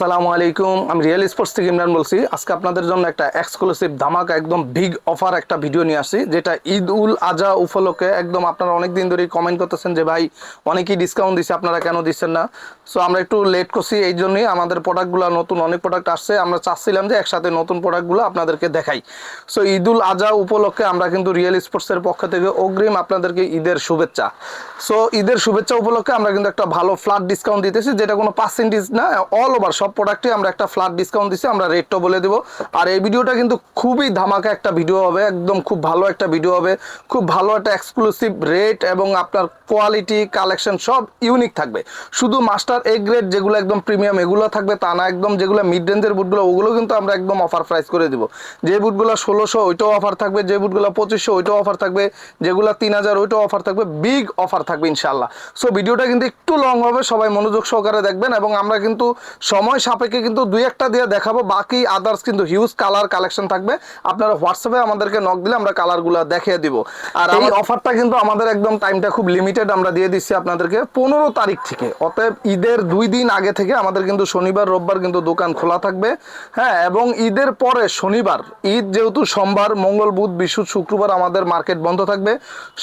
আসসালামু আলাইকুম। আমি রিয়েল স্পোর্টস থেকে ইমরান বলছি। আজকে আপনাদের জন্য একটা এক্সক্লুসিভ ধামাকা, একদম বিগ অফার একটা ভিডিও নিয়ে আসছি, যেটা ঈদ উল আজহা উপলক্ষে একদম আপনারা অনেক দিন ধরেই কমেন্ট করতেছেন যে, ভাই, অনেকেই ডিসকাউন্ট দিচ্ছে আপনারা কেন দিচ্ছেন না? সো আমরা একটু লেট করছি এই জন্যই। আমাদের প্রোডাক্টগুলো নতুন, অনেক প্রোডাক্ট আসছে। আমরা চাচ্ছিলাম যে, একসাথে নতুন প্রোডাক্টগুলো আপনাদেরকে দেখাই। সো ঈদ উল আজহা উপলক্ষে আমরা কিন্তু রিয়েল স্পোর্টসের পক্ষ থেকে অগ্রিম আপনাদেরকে ঈদের শুভেচ্ছা। সো ঈদের শুভেচ্ছা উপলক্ষে আমরা কিন্তু একটা ভালো ফ্ল্যাট ডিসকাউন্ট দিতেছি, যেটা কোনো পার্সেন্টেজ না অল ওভার সব প্রোডাক্টে আমরা একটা ফ্ল্যাট ডিসকাউন্ট দিচ্ছি আমরা রেটটা বলে দেবো। আর এই ভিডিওটা কিন্তু খুবই ধামাকা একটা ভিডিও হবে, একদম খুব ভালো একটা ভিডিও হবে। খুব ভালো একটা এক্সক্লুসিভ রেট এবং আপনার কোয়ালিটি কালেকশন সব ইউনিক থাকবে। শুধু মাস্টার এ গ্রেড যেগুলো একদম প্রিমিয়াম এগুলো থাকবে, তা না, একদম যেগুলো মিড রেঞ্জের বুটগুলো ওগুলো কিন্তু আমরা একদম অফার প্রাইস করে দিব। যে বুটগুলো ষোলোশো, ওইটাও অফার থাকবে, যে বুটগুলো পঁচিশশো, ওইটাও অফার থাকবে, যেগুলো তিন হাজার, ওইটাও অফার থাকবে বিগ অফার থাকবে ইনশাল্লাহ সো ভিডিওটা কিন্তু একটু লং হবে, সবাই মনোযোগ সহকারে দেখবেন এবং আমরা কিন্তু সময় সাপেক্ষে কিন্তু দুই একটা দিয়ে দেখাবো। বাকি আদার্স কিন্তু হিউজ কালার কালেকশন থাকবে। আপনারা হোয়াটসঅ্যাপে আমাদেরকে নক দিলে আমরা কালারগুলো দেখিয়ে দিব। আর এই অফারটা কিন্তু আমাদের একদম টাইমটা খুব লিমিটেড আমরা দিয়ে দিচ্ছি আপনাদেরকে পনেরো তারিখ থেকে। অতএব ঈদের দুই দিন আগে থেকে আমাদের কিন্তু শনিবার রোববার কিন্তু দোকান খোলা থাকবে। হ্যাঁ এবং ঈদের পরে শনিবার ঈদ যেহেতু সোমবার মঙ্গল বুধ বৃহস্পতি শুক্রবার আমাদের মার্কেট বন্ধ থাকবে।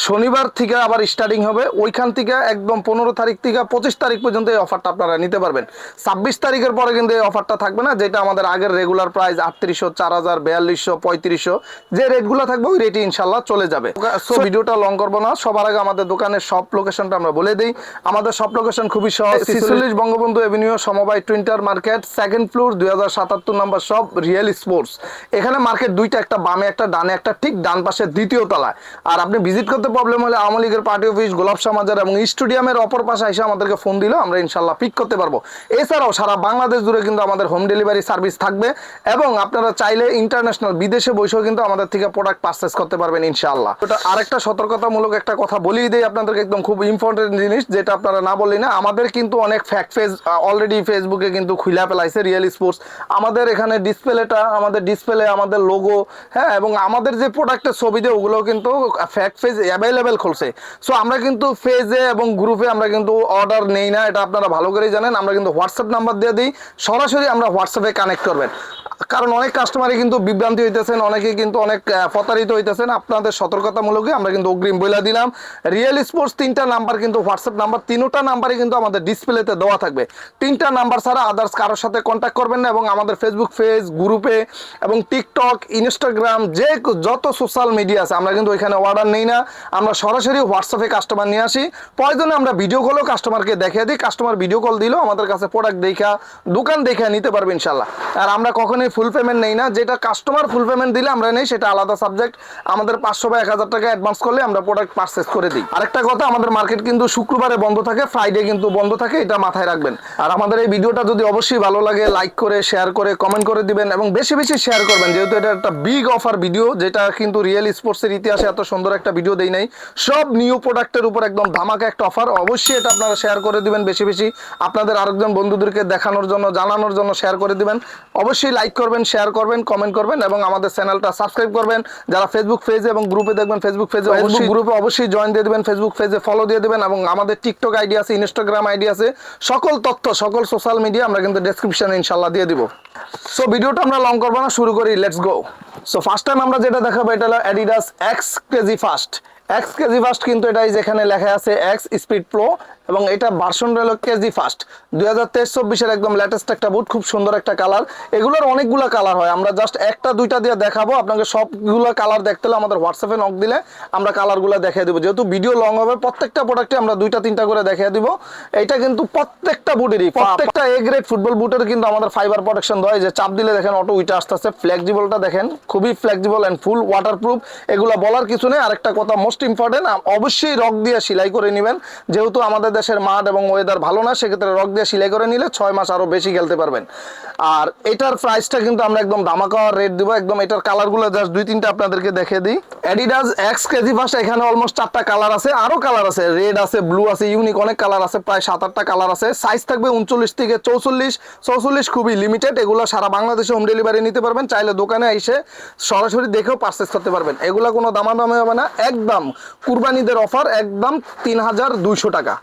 শনিবার থেকে আবার স্টার্টিং হবে। ওইখান থেকে একদম পনেরো তারিখ থেকে পঁচিশ তারিখ পর্যন্ত এই অফারটা আপনারা নিতে পারবেন। ছাব্বিশ তারিখের পরে কিন্তু এই অফারটা থাকবে না যেটা আমাদের আগের রেগুলার প্রাইস আটত্রিশশো চার হাজার বিয়াল্লিশশো পঁয়ত্রিশশো যে রেটগুলো থাকবে ওই রেটে ইনশাল্লাহ চলে যাবে। সো ভিডিওটা লং করব না সবার আগে আমাদের দোকানের সব লোকেশনটা আমরা বলে দিই। আমাদের সব লোকেশন খুবই সহজ ছিচল্লিশ বঙ্গবন্ধু এভিনিউ সমবায় টুইন্টার মার্কেট সেকেন্ড ফ্লোর দুই হাজার সাতাত্তর নাম্বার সব রিয়েল স্পোর্টস এখানে মার্কেট দুইটা একটা বামে একটা ডানে একটা ঠিক ডান পাশে দ্বিতীয় তলায়। আর আপনি ভিজিট করতে প্রবলেম হলে আওয়ামী লীগের পার্টি অফিস গোলাপ সমাজের এবং স্টেডিয়ামের অপর পাশে এসে আমাদেরকে ফোন দিলেও আমরা ইনশাল্লাহ পিক করতে পারব। এছাড়াও সারা বাংলাদেশ জুড়ে কিন্তু আমাদের হোম ডেলিভারি সার্ভিস থাকবে এবং আপনারা চাইলে ইন্টারন্যাশনাল বিদেশে বসেও কিন্তু আমাদের থেকে প্রোডাক্ট পারচেস করতে পারবেন ইনশাআল্লাহ। ওটা আরেকটা সতর্কতামূলক একটা কথা বলেই দেই আপনাদেরকে একদম খুব ইম্পর্টেন্ট জিনিস, যেটা আপনারা না বললেই না, আমাদের কিন্তু অনেক ফ্যাক্ট পেজ অলরেডি ফেসবুকে কিন্তু খুলে ফেলাইছে রিয়েল স্পোর্টস আমাদের এখানে ডিসপ্লেটা আমাদের ডিসপ্লে আমাদের লোগো হ্যাঁ এবং আমাদের যে প্রোডাক্টের ছবি দিয়ে ওগুলো কিন্তু ফ্যাক্ট ফেজ অ্যাভেলেবেল খুলছে। সো আমরা কিন্তু ফেজে এবং গ্রুপে আমরা কিন্তু অর্ডার নেই না, এটা আপনারা ভালো করেই জানেন। আমরা কিন্তু হোয়াটসঅ্যাপ নাম্বার দিয়ে দিই। সরাসরি আমরা হোয়াটসঅ্যাপে কানেক্ট করবেন। কারণ অনেক কাস্টমারই কিন্তু বিভ্রান্তি হইতেছেন অনেকে কিন্তু অনেক প্রতারিত হইতেছেন। আপনাদের সতর্কতামূলকই আমরা কিন্তু অগ্রিম বইলা দিলাম। রিয়েল স্পোর্টস তিনটা নাম্বার কিন্তু হোয়াটসঅ্যাপ নাম্বার তিনোটা নাম্বারই কিন্তু আমাদের ডিসপ্লেতে দেওয়া থাকবে। তিনটা নাম্বার ছাড়া আদার্স কারোর সাথে কন্ট্যাক্ট করবেন না এবং আমাদের ফেসবুক পেজ গ্রুপে এবং টিকটক ইনস্টাগ্রাম যে যত সোশ্যাল মিডিয়া আছে, আমরা কিন্তু ওইখানে অর্ডার নেই না। আমরা সরাসরি হোয়াটসঅ্যাপে কাস্টমার নিয়ে আসি। প্রয়োজনে আমরা ভিডিও কলও কাস্টমারকে দেখিয়ে দিই। কাস্টমার ভিডিও কল দিলেও আমাদের কাছে প্রোডাক্ট দেখা দোকান দেখে নিতে পারবে ইনশাল্লাহ আর আমরা কখনোই ফুল পেমেন্ট নেই না, যেটা কাস্টমার ফুল পেমেন্ট দিলে আমরা নেই, সেটা আলাদা সাবজেক্ট আমাদের পাঁচশো বা এক হাজার টাকা অ্যাডভান্স করলে আমরা প্রোডাক্ট পারচেস করে দিই। আরেকটা কথা, আমাদের মার্কেট কিন্তু শুক্রবারে বন্ধ থাকে ফ্রাইডে কিন্তু বন্ধ থাকে, এটা মাথায় রাখবেন। আর আমাদের এই ভিডিওটা যদি অবশ্যই ভালো লাগে লাইক করে শেয়ার করে কমেন্ট করে দিবেন এবং বেশি বেশি শেয়ার করবেন, যেহেতু এটা একটা বিগ অফার ভিডিও যেটা কিন্তু রিয়েল স্পোর্টসের ইতিহাসে এত সুন্দর একটা ভিডিও দেই নাই। সব নিউ প্রোডাক্টের উপর একদম ধামাকা একটা অফার অবশ্যই এটা আপনারা শেয়ার করে দিবেন বেশি বেশি। আপনাদের আরেকজন বন্ধুদেরকে দেখানোর জন্য জানানোর জন্য শেয়ার করে দিবেন। অবশ্যই লাইক করবেন শেয়ার করবেন কমেন্ট করবেন এবং আমাদের চ্যানেলটা সাবস্ক্রাইব করবেন। যারা ফেসবুক পেজে এবং গ্রুপে দেখবেন ফেসবুক পেজে অবশ্যই গ্রুপে অবশ্যই জয়েন দিয়ে দিবেন ফেসবুক পেজে ফলো দিয়ে দিবেন এবং আমাদের টিকটক আইডি আছে ইনস্টাগ্রাম আইডি আছে সকল তথ্য সকল সোশ্যাল মিডিয়া আমরা কিন্তু ডেসক্রিপশনে ইনশাল্লাহ দিয়ে দিব। সো ভিডিওটা আমরা লং করব না শুরু করি let's go so first time আমরা যেটা দেখাবো এটা হলো Adidas X crazy fast X crazy fast কিন্তু এটাই যেখানে লেখা আছে এক্স স্পিড প্রো এবং এটা ভার্সন হলো কেজি ফার্স্ট। দুই হাজার তেইশ চব্বিশের একদম লেটেস্ট একটা বুট খুব সুন্দর একটা কালার এগুলোর অনেকগুলো কালার হয়। আমরা জাস্ট একটা দুইটা দিয়ে দেখাবো। আপনাকে সবগুলো কালার দেখতে হলে আমাদের হোয়াটসঅ্যাপে নক দিলে আমরা কালারগুলো দেখিয়ে দেবো। যেহেতু ভিডিও লং হবে প্রত্যেকটা প্রোডাক্টে আমরা দুইটা তিনটা করে দেখিয়ে দিব। এটা কিন্তু প্রত্যেকটা বুটেরই প্রত্যেকটা এ গ্রেড ফুটবল বুটের কিন্তু আমাদের ফাইবার প্রোটেকশন দেয় যে চাপ দিলে দেখেন অটো উইটা আসতে আসতে ফ্লেক্সিবলটা দেখেন খুবই ফ্লেক্সিবল অ্যান্ড ফুল ওয়াটারপ্রুফ এগুলো বলার কিছু নেই। আরেকটা কথা মোস্ট ইম্পর্টেন্ট অবশ্যই রক দিয়ে সেলাই করে নেবেন। যেহেতু আমাদের দেশের মাঠ এবং ওয়েদার ভালো না, সেক্ষেত্রে রক দিয়ে সেলাই করে নিলে ছয় মাস আরও বেশি খেলতে পারবেন। আর এটার প্রাইসটা কিন্তু আমরা একদম দামাকাওয়ার রেট দিব, একদম এটার কালারগুলো জাস্ট দুই তিনটা আপনাদেরকে দেখে দিই। অ্যাডিডাস এক্স কেজি ফার্স্ট এখানে অলমোস্ট চারটা কালার আছে আরও কালার আছে রেড আছে ব্লু আছে ইউনিক অনেক কালার আছে, প্রায় সাত আটটা কালার আছে। সাইজ থাকবে উনচল্লিশ থেকে চৌচল্লিশ চৌচল্লিশ খুবই লিমিটেড এগুলো সারা বাংলাদেশে হোম ডেলিভারি নিতে পারবেন, চাইলে দোকানে এসে সরাসরি দেখেও পারচেস করতে পারবেন। এগুলো কোনো দামাদামি হবে না, একদম কুরবানিদের অফার একদম তিন হাজার দুইশো টাকা।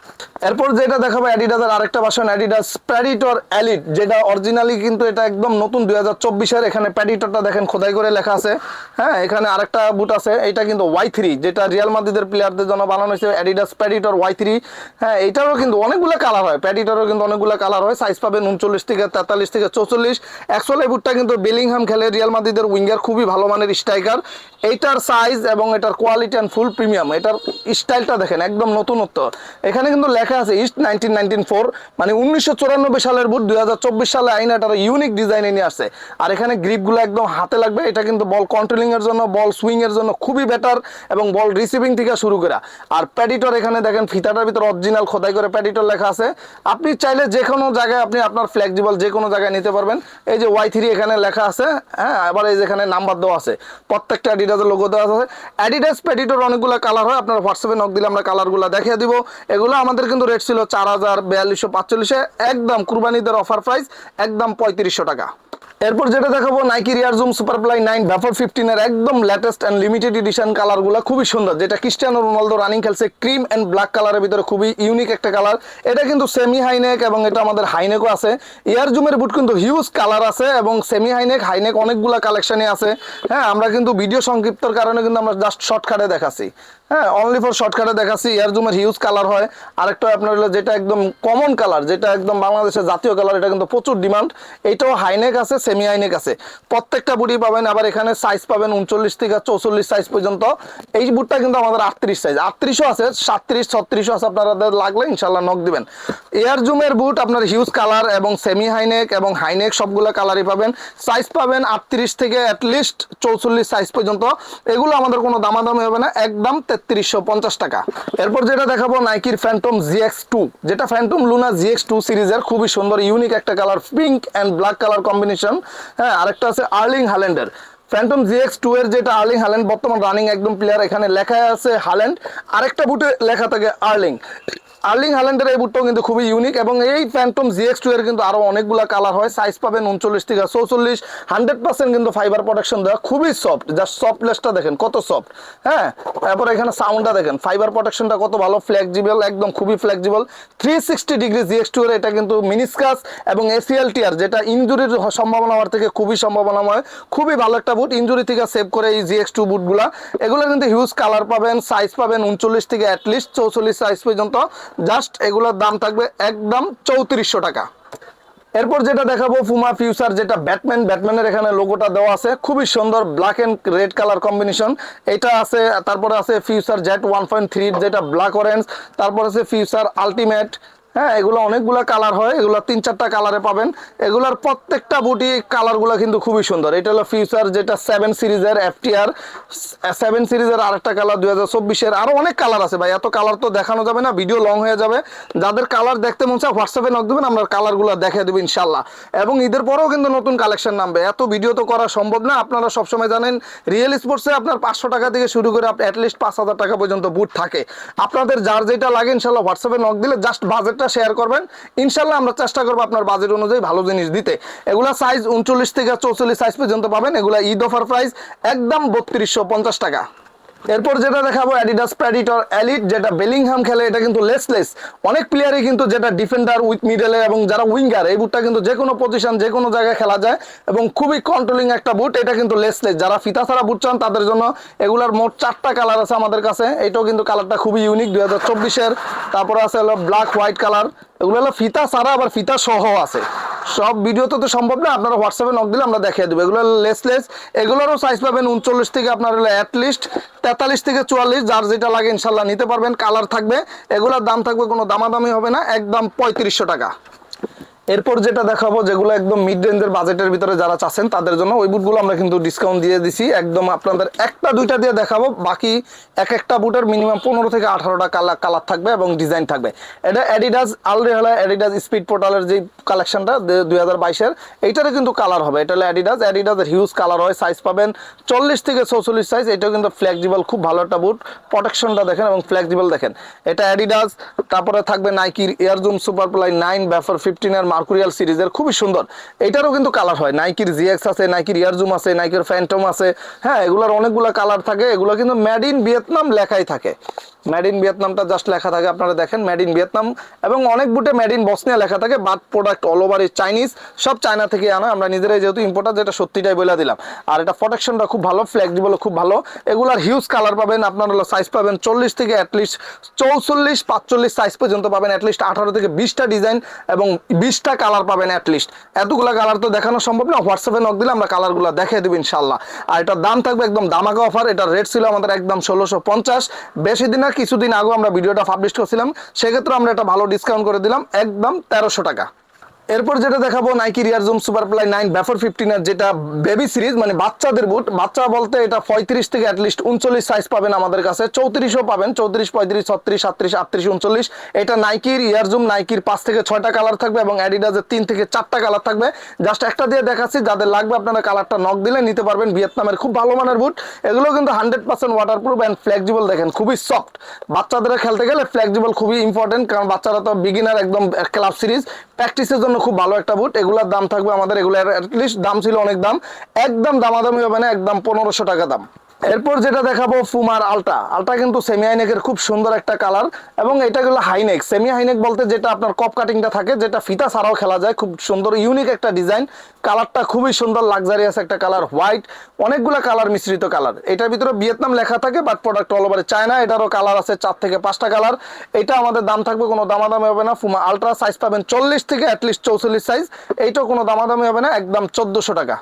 এরপর যেটা দেখাবো অ্যাডিডাসের আরেকটা ভার্সন অ্যাডিডাস প্যাডিটর এলিট যেটা অরিজিনালি কিন্তু এটা একদম নতুন দুই হাজার চব্বিশের এখানে প্যাডিটরটা দেখেন খোদাই করে লেখা আছে। হ্যাঁ এখানে আরেকটা বুট আছে, এটা কিন্তু ওয়াই থ্রি যেটা রিয়াল মাদ্রিদের প্লেয়ারদের জন্য বানানো হয়েছে অ্যাডিডাস প্যাডিটর ওয়াই থ্রি হ্যাঁ এটারও কিন্তু অনেকগুলো কালার হয় প্যাডিটরও কিন্তু অনেকগুলো কালার হয় সাইজ পাবেন উনচল্লিশ থেকে তেতাল্লিশ থেকে চৌচল্লিশ। অ্যাকচুয়ালি এই বুটটা কিন্তু বেলিংহাম খেলে রিয়াল মাদ্রিদের উইঙ্গার খুবই ভালো মানের স্ট্রাইকার এইটার সাইজ এবং এটার কোয়ালিটি অ্যান্ড ফুল প্রিমিয়াম এটার স্টাইলটা দেখেন, একদম নতুনত্ব। এখানে কিন্তু লেখা আছে ইস্ট নাইনটিন মানে উনিশশো চুরানব্বই সালের বুট, দুই হাজার চব্বিশ সালে আইন এটার ইউনিক ডিজাইনে নিয়ে আসছে। আর এখানে গ্রিপগুলো একদম হাতে লাগবে, এটা কিন্তু বল কন্ট্রোলিং এর জন্য বল সুইং এর জন্য খুবই বেটার এবং বল রিসিভিং থেকে শুরু করা। আর প্যাডিটর এখানে দেখেন, ফিতাটার ভিতরে অরিজিনাল খোদাই করে প্যাডিটর লেখা আছে। আপনি চাইলে যে কোনো জায়গায় আপনি আপনার ফ্লেক্সিবল যে কোনো জায়গায় নিতে পারবেন। এই যে ওয়াই থ্রি এখানে লেখা আছে হ্যাঁ আবার এই যে এখানে নাম্বার দেওয়া আছে। প্রত্যেকটা অ্যাডিডাসের লোগো দেওয়া আছে। অ্যাডিডাস প্যাডিটর অনেকগুলো কালার হয়, আপনার হোয়াটসঅ্যাপে নক দিলে আমরা কালারগুলো দেখিয়ে দিব। এগুলো আমাদের কিন্তু রেট ছিল চার হাজার বিয়াল্লিশশো পাঁচচল্লিশে। একদম কুরবানিদের অফার প্রাইস একদম পঁয়ত্রিশশো টাকা। এরপর যেটা দেখাবো Nike Air Zoom Superfly nine vapor ফিফটিনের একদম লেটেস্ট অ্যান্ড লিমিটেড এডিশন কালারগুলো খুবই সুন্দর, যেটা ক্রিস্টিয়ানো রোনালদো রানিং খেলছে ক্রিম অ্যান্ড ব্ল্যাক কালারের ভিতরে, খুবই ইউনিক একটা কালার এটা কিন্তু সেমি হাইনেক এবং এটা আমাদের হাইনেকও আছে। এয়ার জুমের বুট কিন্তু হিউজ কালার আছে এবং সেমি হাইনেক হাইনেক অনেকগুলা কালেকশনে আছে। হ্যাঁ আমরা কিন্তু ভিডিও সংক্ষিপ্তর কারণে কিন্তু আমরা জাস্ট শর্টকাটে দেখাচ্ছি। হ্যাঁ অনলি ফর শর্টকাটে দেখাচ্ছি এয়ার জুমের হিউজ কালার হয়। আরেকটা আপনার হলো যেটা একদম কমন কালার যেটা একদম বাংলাদেশের জাতীয় কালার এটা কিন্তু প্রচুর ডিমান্ড এইটাও হাইনেক আছে সেমি হাইনেক আছে। প্রত্যেকটা বুটই পাবেন, আবার এখানে সাইজ পাবেন উনচল্লিশ থেকে চৌচল্লিশ সাইজ পর্যন্ত। এই বুটটা কিন্তু আমাদের আটত্রিশ সাইজ আটত্রিশও আছে, সাতত্রিশ, ছত্রিশও আছে আপনাদের লাগলে ইনশাল্লাহ নক দিবেন। এয়ার জুমের বুট আপনার হিউজ কালার এবং সেমি হাইনেক এবং হাইনেক সবগুলো কালারই পাবেন। সাইজ পাবেন আটত্রিশ থেকে অ্যাটলিস্ট চৌচল্লিশ সাইজ পর্যন্ত। এগুলো আমাদের কোনো দামাদামি হবে না, একদম তেত্রিশশো পঞ্চাশ টাকা। এরপর যেটা দেখাবো নাইকির ফ্যান্টম জিএক্স টু যেটা ফ্যান্টম লুনা জিএক্স টু সিরিজের খুবই সুন্দর ইউনিক একটা colour pink and black colour combination হ্যাঁ আরেকটা আছে আর্লিং হালেন্ডের ফ্যান্টম জিএক্স টু এর যেটা আর্লিং হালেন্ড বর্তমান রানিং একদম প্লেয়ার এখানে লেখা আছে হালেন্ড আরেকটা বুটে লেখা থাকে আর্লিং আর্লিং হালেন্ডের এই বুটটাও কিন্তু খুবই ইউনিক এবং এই ফ্যান্টম জিএক্স টু এর কিন্তু আরও অনেকগুলো কালার হয়। সাইজ পাবেন উনচল্লিশ থেকে চৌচল্লিশ। হান্ড্রেড পার্সেন্ট কিন্তু ফাইবার প্রোটেকশন দেওয়া। খুবই সফট জাস্ট সফটনেসটা দেখেন, কত সফট হ্যাঁ? তারপর এখানে সাউন্ডটা দেখেন। ফাইবার প্রোটেকশনটা কত ভালো ফ্লেক্সিবল একদম খুবই flexible three sixty degree GX two এর এটা কিন্তু মিনিসকাস এবং এসিএল টিয়ার যেটা ইঞ্জুরির সম্ভাবনা হওয়ার থেকে খুবই সম্ভাবনাময়। খুবই ভালো একটা বুট ইঞ্জুরি থেকে সেভ করে এই জিএক্স টু বুটগুলা এগুলো কিন্তু হিউজ কালার পাবেন সাইজ পাবেন উনচল্লিশ থেকে অ্যাটলিস্ট চৌচল্লিশ সাইজ পর্যন্ত। জাস্ট এগুলোর দাম থাকবে একদম চৌত্রিশশো টাকা। এরপর যেটা দেখাবো ফুমা ফিউচার যেটা ব্যাটম্যান ব্যাটম্যানের এখানে লোগোটা দেওয়া আছে। খুবই সুন্দর black and red colour combination এটা আছে, তারপরে আছে future jet one point three যেটা ব্ল্যাক অরেঞ্জ তারপর আছে ফিউচার আলটিমেট হ্যাঁ এগুলো অনেকগুলো কালার হয়, এগুলো তিন চারটা কালারে পাবেন। এগুলোর প্রত্যেকটা বুটি কালারগুলো কিন্তু খুবই সুন্দর। এটা হলো ফিউচার যেটা সেভেন সিরিজের এফটিআর সেভেন সিরিজের আরেকটা কালার দুই হাজার চব্বিশের। আরও অনেক কালার আছে ভাই, এত কালার তো দেখানো যাবে না ভিডিও লং হয়ে যাবে। যাদের কালার দেখতে মন চায় হোয়াটসঅ্যাপে নক দেবেন, আমরা কালারগুলো দেখে দেবো ইনশাল্লাহ এবং ঈদের পরেও কিন্তু নতুন কালেকশন নামবে। এত ভিডিও তো করা সম্ভব না, আপনারা সবসময় জানেন রিয়েল স্পোর্টসে আপনার পাঁচশো টাকা থেকে শুরু করে অ্যাটলিস্ট পাঁচ হাজার টাকা পর্যন্ত বুট থাকে। আপনাদের যার যেটা লাগে ইনশাল্লাহ হোয়াটসঅ্যাপে নক দিলে জাস্ট বাজেটটা শেয়ার করবেন। ইনশাল্লাহ আমরা চেষ্টা করব আপনার বাজেট অনুযায়ী ভালো জিনিস দিতে। এগুলা সাইজ উনচল্লিশ থেকে চৌচল্লিশ সাইজ পর্যন্ত পাবেন। এগুলা ঈদ অফার প্রাইস একদম বত্রিশশো পঞ্চাশ টাকা। এরপর যেটা দেখাবো অ্যাডিডাস প্রেডিটর এলিট যেটা বেলিংহাম খেলে, এটা কিন্তু লেসলেস অনেক প্লেয়ারই কিন্তু যেটা ডিফেন্ডার উইথ মিডলে এবং যারা উইঙ্গার এই বুটটা কিন্তু যে কোনো পজিশন যে কোনো জায়গায় খেলা যায় এবং খুবই কন্ট্রোলিং একটা বুট এটা কিন্তু লেসলেস যারা ফিতা ছাড়া বুট চান, তাদের জন্য এগুলার মোট চারটা কালার আছে আমাদের কাছে। এটাও কিন্তু কালারটা খুবই ইউনিক দুই হাজার চব্বিশের। তারপরে আছে হলো ব্ল্যাক হোয়াইট কালার এগুলো হলো ফিতা সারা আবার ফিতা সহ আছে। সব ভিডিওতে তো সম্ভব না, আপনারা হোয়াটসঅ্যাপে নক দিলে আমরা দেখিয়ে দেবো। এগুলো লেসলেস এগুলোরও সাইজ পাবেন উনচল্লিশ থেকে আপনার হলো অ্যাটলিস্ট তেতাল্লিশ থেকে চুয়াল্লিশ, যার যেটা লাগে ইনশাল্লাহ নিতে পারবেন। কালার থাকবে, এগুলোর দাম থাকবে কোনো দামাদামি হবে না, একদম পঁয়ত্রিশশো টাকা। এরপর যেটা দেখাবো, যেগুলো একদম মিড রেঞ্জের বাজেটের ভিতরে যারা চাচ্ছেন, তাদের জন্য ওই বুটগুলো আমরা কিন্তু ডিসকাউন্ট দিয়ে দিছি। একদম আপনাদের একটা, দুইটা দিয়ে দেখাবো, বাকি এক একটা বুটের মিনিমাম পনেরো থেকে আঠারোটা কালার কালার থাকবে এবং ডিজাইন থাকবে। এটা অ্যাডিডাস আলরেহালা অ্যাডিডাস স্পিড পোর্টালের যে কালেকশনটা দুই হাজার বাইশের, এইটারও কিন্তু কালার হবে। এটা হলো অ্যাডিডাস অ্যাডিডাসের হিউজ কালার হয় সাইজ পাবেন চল্লিশ থেকে চৌচল্লিশ সাইজ এটাও কিন্তু ফ্লেক্সিবল খুব ভালো একটা বুট প্রোটেকশনটা দেখেন এবং ফ্লেক্সিবল দেখেন। এটা অ্যাডিডাস তারপরে থাকবে নাইকির Air Zoom Superfly nine vapor ফিফটিনের Mercurial সিরিজের, খুবই সুন্দর। এটারও কিন্তু কালার হয়। নাইকির জিএক্স আছে নাইকির ইয়ারজুম আছে নাইকির ফ্যান্টম আছে। হ্যাঁ এগুলোর অনেকগুলো কালার থাকে। এগুলো কিন্তু ম্যাড ইন ভিয়েতনাম লেখাই থাকে। মেড ইন ভিয়েতনামটা জাস্ট লেখা থাকে, আপনারা দেখেন মেড ইন ভিয়েতনাম এবং অনেক বুটে মেড ইন বসনিয়া লেখা থাকে but product all over is Chinese সব চায়না থেকে আনা, আমরা নিজেরাই যেহেতু ইম্পোর্টার যেটা সত্যিটাই বলে দিলাম। আর এটা প্রোটেকশনটা খুব ভালো ফ্লেক্সিবল খুব ভালো, এগুলার হিউজ কালার পাবেন, আপনার হলো সাইজ পাবেন চল্লিশ থেকে অ্যাটলিস্ট চৌচল্লিশ, পাঁচচল্লিশ সাইজ পর্যন্ত পাবেন অ্যাটলিস্ট আঠারো থেকে বিশটা ডিজাইন এবং বিশটা কালার পাবেন অ্যাটলিস্ট এতগুলো কালার তো দেখানো সম্ভব না হোয়াটসঅ্যাপে নক দিলে আমরা কালারগুলো দেখিয়ে দেবো ইনশাল্লাহ আর এটার দাম থাকবে একদম দামাকা অফার এটার রেট ছিল আমাদের একদম ষোলোশো পঞ্চাশ। বেশি দিন কিছুদিন আগেও আমরা ভিডিওটা পাবলিশ করছিলাম সেক্ষেত্রে আমরা একটা ভালো ডিসকাউন্ট করে দিলাম, একদম তেরোশো টাকা। এরপর যেটা দেখাবো Nike Air Zoom Superfly nine vapor ফিফটিনের যেটা বেবি সিরিজ মানে বাচ্চাদের বুট বাচ্চা বলতে এটা পঁয়ত্রিশ থেকে অ্যাটলিস্ট উনচল্লিশ সাইজ পাবেন আমাদের কাছে। চৌত্রিশও পাবেন, চৌত্রিশ, পঁয়ত্রিশ, ছত্রিশ, সাতত্রিশ, আটত্রিশ, উনচল্লিশ। এটা নাইকির ইয়ার জুম নাইকির পাঁচ থেকে ছয়টা কালার থাকবে এবং অ্যাডিডাসের তিন থেকে চারটা কালার থাকবে। জাস্ট একটা দিয়ে দেখাচ্ছি, যাদের লাগবে আপনারা কালারটা নক দিলে নিতে পারবেন ভিয়েতনামের খুব ভালো মানের বুট এগুলো কিন্তু hundred percent waterproof and flexible দেখেন, খুবই সফট বাচ্চাদের খেলতে গেলে ফ্লেক্সিবল খুবই ইম্পর্টেন্ট কারণ বাচ্চারা তো বিগিনার একদম ক্লাব সিরিজ প্র্যাকটিসের জন্য খুব ভালো একটা বুট এগুলার দাম থাকবে আমাদের এগুলো অ্যাটলিস্ট দাম ছিল অনেক দাম। একদম দামাদামি হবে না, একদম পনেরোশো টাকা দাম। এরপর যেটা দেখাবো ফুমার আলটা আলটা কিন্তু সেমি হাইনেকের খুব সুন্দর একটা কালার এবং এটা হলো হাইনেক সেমি হাইনেক বলতে যেটা আপনার কপ কাটিংটা থাকে, যেটা ফিতা ছাড়াও খেলা যায়, খুব সুন্দর ইউনিক একটা ডিজাইন কালারটা খুবই সুন্দর লাক্সারিয়াস একটা কালার হোয়াইট অনেকগুলো কালার মিশ্রিত কালার এটার ভিতরে ভিয়েতনাম লেখা থাকে বাট প্রোডাক্ট অল ওভারে চায়না এটারও কালার আছে চার থেকে পাঁচটা কালার এটা আমাদের দাম থাকবে, কোনো দামাদামি হবে না। ফুমা আলট্রা সাইজ পাবেন চল্লিশ থেকে অ্যাটলিস্ট চৌচল্লিশ সাইজ এইটাও কোনো দামাদামি হবে না, একদম চোদ্দোশো টাকা।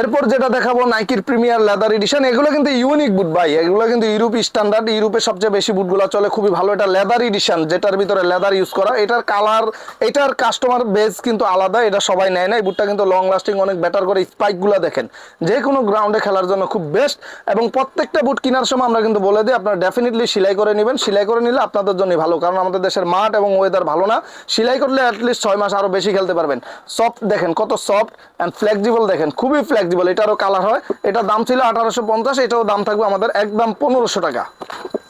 এরপর যেটা দেখাবো নাইকির প্রিমিয়ার লেদার এডিশন এগুলো কিন্তু ইউনিক বুট ভাই, এগুলো কিন্তু ইউরোপ স্ট্যান্ডার্ড ইউরোপে সবচেয়ে বেশি বুটগুলো চলে, খুবই ভালো। এটা লেদার এডিশন যেটার ভিতরে লেদার ইউজ করা, এটার কালার এটার কাস্টমার বেস কিন্তু আলাদা, এটা সবাই নেয় না। এই বুটটা কিন্তু লং লাস্টিং অনেক বেটার করে স্পাইকগুলো দেখেন। যে কোনো গ্রাউন্ডে খেলার জন্য খুব বেস্ট এবং প্রত্যেকটা বুট কেনার সময় আমরা কিন্তু বলে দিই, আপনারা ডেফিনেটলি সেলাই করে নেবেন। সেলাই করে নিলে আপনাদের জন্য ভালো, কারণ আমাদের দেশের মাঠ এবং ওয়েদার ভালো না। সেলাই করলে অ্যাটলিস্ট ছয় মাস আরও বেশি খেলতে পারবেন। সফট দেখেন, কত সফট অ্যান্ড ফ্লেক্সিবল দেখেন খুবই ফ্লেক্সিবল এটারও কালার হয়। এটার দাম ছিল আঠারোশো পঞ্চাশ, এটাও দাম থাকবে আমাদের একদম পনেরোশো টাকা।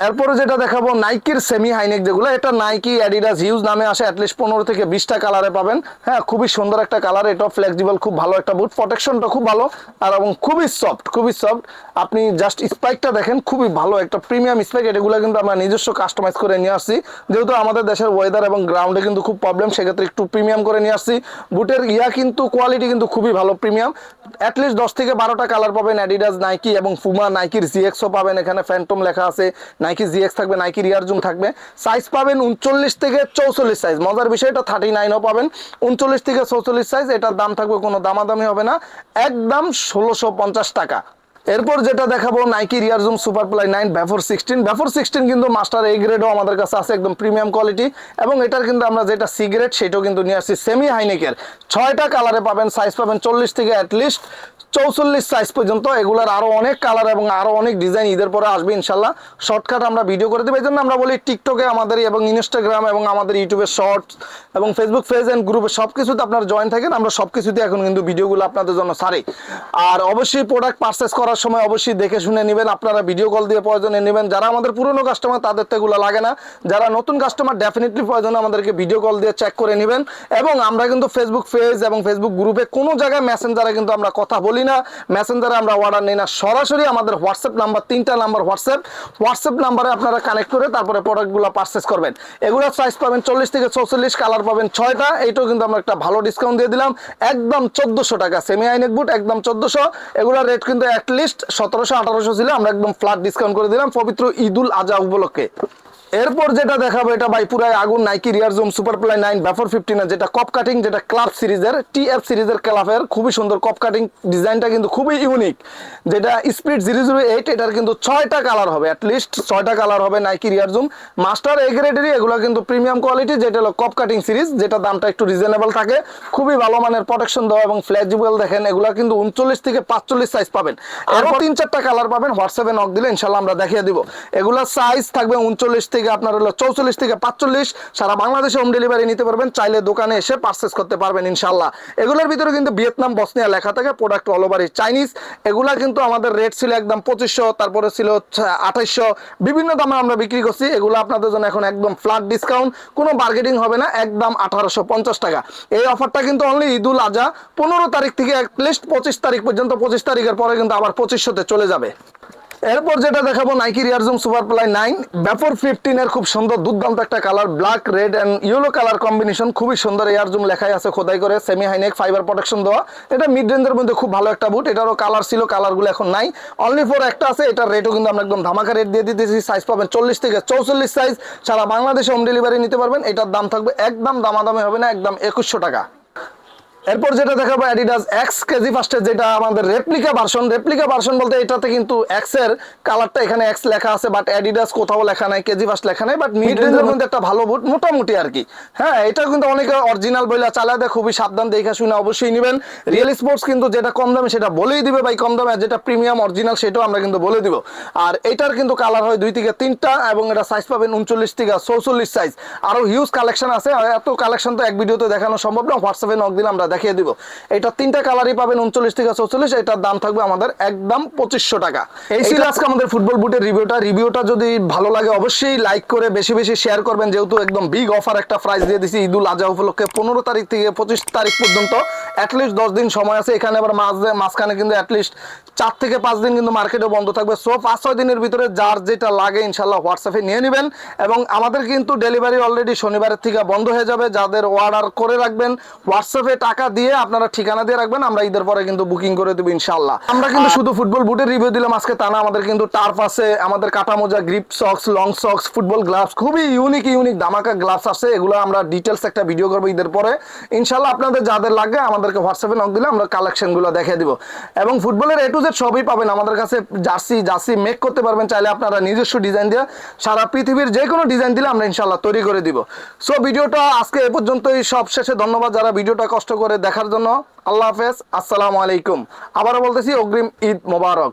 এরপরে যেটা দেখাবো নাইকির সেমি হাইনেক যেগুলো, এটা নাইকি অ্যাডিডাস হিউজ নামে আসে অ্যাটলিস্ট পনেরো থেকে বিশটা কালারে পাবেন। হ্যাঁ খুবই সুন্দর একটা কালার এটাও ফ্লেক্সিবল খুব ভালো একটা বুট প্রোটেকশনটা খুব ভালো, আর এবং খুবই সফট খুবই সফট আপনি জাস্ট স্পাইকটা দেখেন, খুবই ভালো একটা প্রিমিয়াম স্পাইক এগুলো কিন্তু আমরা নিজস্ব কাস্টমাইজ করে নিয়ে আসছি। যেহেতু আমাদের দেশের ওয়েদার এবং গ্রাউন্ডে কিন্তু খুব প্রবলেম সেক্ষেত্রে একটু প্রিমিয়াম করে নিয়ে আসছি। বুটের ইয়া কিন্তু কোয়ালিটি কিন্তু খুবই ভালো প্রিমিয়াম অ্যাটলিস্ট দশ থেকে বারোটা কালার পাবেন অ্যাডিডাস নাইকি এবং ফুমা নাইকির জিএক্সও পাবেন, এখানে ফ্যান্টম লেখা আছে। নাইকি জিএক্স থাকবে নাইকি রিয়ারজুম থাকবে। সাইজ পাবেন উনচল্লিশ থেকে চৌচল্লিশ সাইজ মজার বিষয়, এটা থার্টি নাইনও পাবেন। উনচল্লিশ থেকে চৌচল্লিশ সাইজ এটার দাম থাকবে, কোনো দামাদামি হবে না। একদম ষোলোশো পঞ্চাশ টাকা। এরপর যেটা দেখাবো Nike Air Zoom Superfly nine vapor sixteen vapor sixteen কিন্তু মাস্টার এ গ্রেডও আমাদের কাছে আছে, একদম প্রিমিয়াম কোয়ালিটি এবং এটার কিন্তু আমরা যেটা সিগারেট সেটাও কিন্তু নিয়ে আসছি সেমি হাইনেকের ছয়টা কালারে পাবেন সাইজ পাবেন চল্লিশ থেকে অ্যাটলিস্ট চৌচল্লিশ সাইজ পর্যন্ত। এগুলার আরও অনেক কালার এবং আরও অনেক ডিজাইন ঈদের পরে আসবে ইনশাল্লাহ। শর্টকাট আমরা ভিডিও করে দেবো, এই জন্য আমরা বলি টিকটকে আমাদের এবং ইনস্টাগ্রাম এবং আমাদের ইউটিউবের শর্টস এবং ফেসবুক পেজ অ্যান্ড গ্রুপে সব কিছুতে আপনারা জয়েন থাকেন। আমরা সব কিছুতে এখন কিন্তু ভিডিওগুলো আপনাদের জন্য সারি। আর অবশ্যই প্রোডাক্ট পারচেস করার সময় অবশ্যই দেখে শুনে নেবেন। আপনারা ভিডিও কল দিয়ে প্রয়োজনে নেবেন। যারা আমাদের পুরনো কাস্টমার তাদের তো এগুলো লাগে না। যারা নতুন কাস্টমার ডেফিনেটলি প্রয়োজনে আমাদেরকে ভিডিও কল দিয়ে চেক করে নেবেন। এবং আমরা কিন্তু ফেসবুক পেজ এবং ফেসবুক গ্রুপে কোনো জায়গায় মেসেঞ্জারে কিন্তু আমরা কথা বলি না। মেসেঞ্জারে আমরা অর্ডার নিই না। সরাসরি আমাদের হোয়াটসঅ্যাপ নাম্বার তিনটা নাম্বার হোয়াটসঅ্যাপ হোয়াটসঅ্যাপ নাম্বারে আপনারা কানেক্ট করে তারপরে প্রোডাক্টগুলো পারচেস করবেন। এগুলোর সাইজ পাবেন চল্লিশ থেকে চৌচল্লিশ কালার পাবেন ছয়টা। এইটাও কিন্তু আমরা একটা ভালো ডিসকাউন্ট দিয়ে দিলাম। একদম চোদ্দোশো টাকা সেমি আইনেক বুট একদম চোদ্দোশো। এগুলোর রেট কিন্তু অ্যাটলিস্ট সতেরোশো আঠারোশো ছিল আমরা একদম ফ্ল্যাট ডিসকাউন্ট করে দিলাম পবিত্র ঈদুল আজহা উপলক্ষে। এরপর যেটা দেখাবো এটা ভাই পুরাই আগুন Nike Air Zoom Superfly nine vapor fifteen যেটা কপ কাটিং যেটা ক্লাব সিরিজের টি এফ সিরিজের ক্লাবের খুবই সুন্দর কপ কাটিং ডিজাইনটা কিন্তু খুবই ইউনিক যেটা স্পিড জিরো জিরো এইট এটার কিন্তু ছয়টা কালার হবে অ্যাটলিস্ট ছয়টা কালার হবে নাইকি রিয়ার জুম মাস্টার এগ্রেডারি এগুলো কিন্তু প্রিমিয়াম কোয়ালিটি যেটা হলো কপ কাটিং সিরিজ যেটা দামটা একটু রিজনেবল থাকে। খুবই ভালো মানের প্রোটেকশন দেওয়া এবং ফ্লেক্সিবল দেখেন এগুলো কিন্তু উনচল্লিশ থেকে পাঁচচল্লিশ সাইজ পাবেন। আরও তিন চারটা কালার পাবেন হোয়াটসঅ্যাপে নক দিলে ইনশাল্লাহ আমরা দেখিয়ে দিব। এগুলোর সাইজ থাকবে উনচল্লিশ থেকে আপনার হলো চৌচল্লিশ থেকে পাঁচচল্লিশ সারা বাংলাদেশে হোম ডেলিভারি নিতে পারবেন। চাইলে দোকানে এসে পারচেস করতে পারবেন ইনশাল্লাহ এগুলোর ভিতরে কিন্তু ভিয়েতনাম, বসনিয়া লেখা থাকে প্রোডাক্ট অল ওভার চাইনিজ এগুলা কিন্তু আমাদের রেট ছিল একদম পঁচিশশো, তারপরে ছিল আঠাইশশো। বিভিন্ন দামে আমরা বিক্রি করছি। এগুলো আপনাদের জন্য এখন একদম ফ্ল্যাট ডিসকাউন্ট কোনো বার্গেটিং হবে না, একদম আঠারোশো পঞ্চাশ টাকা। এই অফারটা কিন্তু অনলি ঈদুল আজহা। পনেরো তারিখ থেকে অ্যাটলিস্ট পঁচিশ তারিখ পর্যন্ত, পঁচিশ তারিখের পরে কিন্তু আবার পঁচিশশোতে চলে যাবে। এরপর যেটা দেখাবো Nike Air Zoom Superfly nine vapor fifteen এর খুব সুন্দর, দুর্দান্ত একটা colour black red and yellow colour combination খুবই সুন্দর এয়ারজুম লেখাই আছে খোদাই করে সেমি হাইনেক ফাইবার প্রোটেকশন দেওয়া। এটা মিড রেঞ্জের মধ্যে খুব ভালো একটা বুট এটারও কালার ছিল কালারগুলো এখন নাই। অনলি ফোর একটা আছে, এটার রেটও কিন্তু আমরা একদম ধামাকা রেট দিয়ে দিতেছি সাইজ পাবেন চল্লিশ থেকে চৌচল্লিশ সাইজ সারা বাংলাদেশে হোম ডেলিভারি নিতে পারবেন, এটার দাম থাকবে একদম দামাদামি হবে না, একদম একুশশো টাকা। এরপর যেটা দেখাবো অ্যাডিডাস এক্স কেজি ফার্স্টের যেটা আমাদের রেপ্লিকা ভার্সন রেপ্লিকা ভার্সন বলতে এটাতে কিন্তু এক্সের কালারটা এখানে এক্স লেখা আছে বাট অ্যাডিডাস কোথাও লেখা নাই কেজি ফার্স্ট লেখা নাই বাট মিড রেঞ্জের মধ্যে একটা ভালো বুট মোটামুটি আর কি। হ্যাঁ এটা কিন্তু অনেকে অরিজিনাল বইলা চালাতে খুবই সাবধান দেখে শুনে অবশ্যই নেবেন। রিয়েল স্পোর্টস কিন্তু যেটা কম দামে সেটা বলেই দিবে ভাই কম দামে যেটা প্রিমিয়াম অরিজিনাল সেটাও আমরা কিন্তু বলে দিব। আর এটার কিন্তু কালার হয় দুই থেকে তিনটা এবং এটা সাইজ পাবেন উনচল্লিশ থেকে চৌচল্লিশ সাইজ আরও হিউজ কালেকশন আছে এত কালেকশন তো এক ভিডিওতে দেখানো সম্ভব না হোয়াটসঅ্যাপে নক দিলে আমরা দেখিয়ে দিব। এটা তিনটা কালারই পাবেন উনচল্লিশ থেকে চৌচল্লিশ এটার দাম থাকবে আমাদের একদম পঁচিশশো টাকা। এই ছিল আজকে আমাদের ফুটবল বুটের রিভিউটা রিভিউটা যদি ভালো লাগে অবশ্যই লাইক করে বেশি বেশি শেয়ার করবেন। যেহেতু একদম বিগ অফার একটা প্রাইস দিয়ে দিছি ঈদুল আজহা উপলক্ষে পনেরো তারিখ থেকে পঁচিশ তারিখ পর্যন্ত। অ্যাটলিস্ট দশ দিন সময় আছে। এখানে আবার মাঝ মাঝখানে কিন্তু অ্যাটলিস্ট চার থেকে পাঁচ দিন কিন্তু মার্কেটে বন্ধ থাকবে। সো পাঁচ ছয় দিনের ভিতরে যার যেটা লাগে ইনশাল্লাহ হোয়াটসঅ্যাপে নিয়ে নেবেন। এবং আমাদের কিন্তু ডেলিভারি অলরেডি শনিবারের থেকে বন্ধ হয়ে যাবে। যাদের অর্ডার করে রাখবেন হোয়াটসঅ্যাপে টাকা দিয়ে আপনারা ঠিকানা দিয়ে রাখবেন আমরা ঈদের পরে কিন্তু বুকিং করে দেবো ইনশাল্লাহ আমরা কিন্তু শুধু ফুটবল বুটের রিভিউ দিলাম আজকে তা না আমাদের কিন্তু টার্ফ আছে আমাদের কাটা মোজা grip socks long socks football gloves খুবই ইউনিক ইউনিক ধামাকা গ্লাভস আছে এগুলো আমরা ডিটেলস একটা ভিডিও করব ঈদের পরে। ইনশাল্লাহ আপনাদের যাদের লাগে আমাদেরকে হোয়াটসঅ্যাপে নক দিলে আমরা কালেকশনগুলো দেখিয়ে দিব। এবং ফুটবলের এ টু জেড সবই পাবেন আমাদের কাছে জার্সি জার্সি মেক করতে পারবেন চাইলে আপনারা নিজস্ব ডিজাইন দিয়ে সারা পৃথিবীর যে কোনো ডিজাইন দিলে আমরা ইনশাল্লাহ তৈরি করে দিব। সো ভিডিওটা আজকে এ পর্যন্তই সব শেষে ধন্যবাদ যারা ভিডিওটা কষ্ট করে দেখার জন্য। আল্লাহ হাফেজ আসসালামু আলাইকুম। আবারও বলতেছি অগ্রিম ঈদ মোবারক।